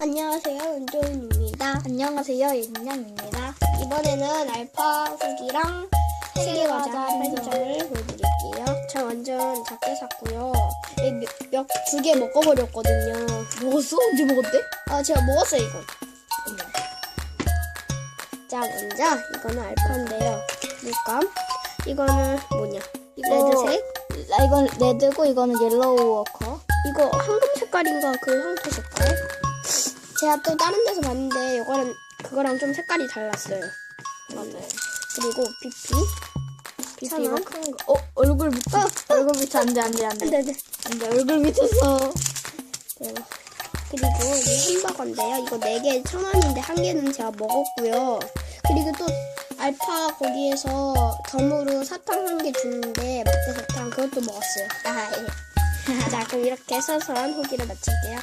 안녕하세요, 은조은입니다. 안녕하세요, 윤양입니다. 이번에는 알파 후기랑 세계과자 편점을 보여드릴게요. 저 완전 작게 샀고요. 몇두 개 먹어버렸거든요. 먹었어? 언제 먹었대? 아, 제가 먹었어요, 이건. 자, 먼저 이거는 알파인데요. 물감. 이거는 뭐냐? 이거- 레드색. 나 이건 레드고 이거는 옐로우 워커. 이거 황금 색깔인가 그 황토 색깔? 제가 또 다른 데서 봤는데 이거는 그거랑 좀 색깔이 달랐어요. 맞아요. 그리고. 비트 천 이거 원. 큰 거. 어 얼굴 밑에. 얼굴 밑에 안돼 안돼 안돼. 네네. 안돼 얼굴 밑에서. 네. 그리고 이 햄버거인데요. 이거 4개 천 원인데 한 개는 제가 먹었고요. 그리고 또 알파 거기에서 덤으로 사탕 한 개 주는데 막대 사탕 그것도 먹었어요. 아, 예. 자 그럼 이렇게 서서한 후기를 마칠게요.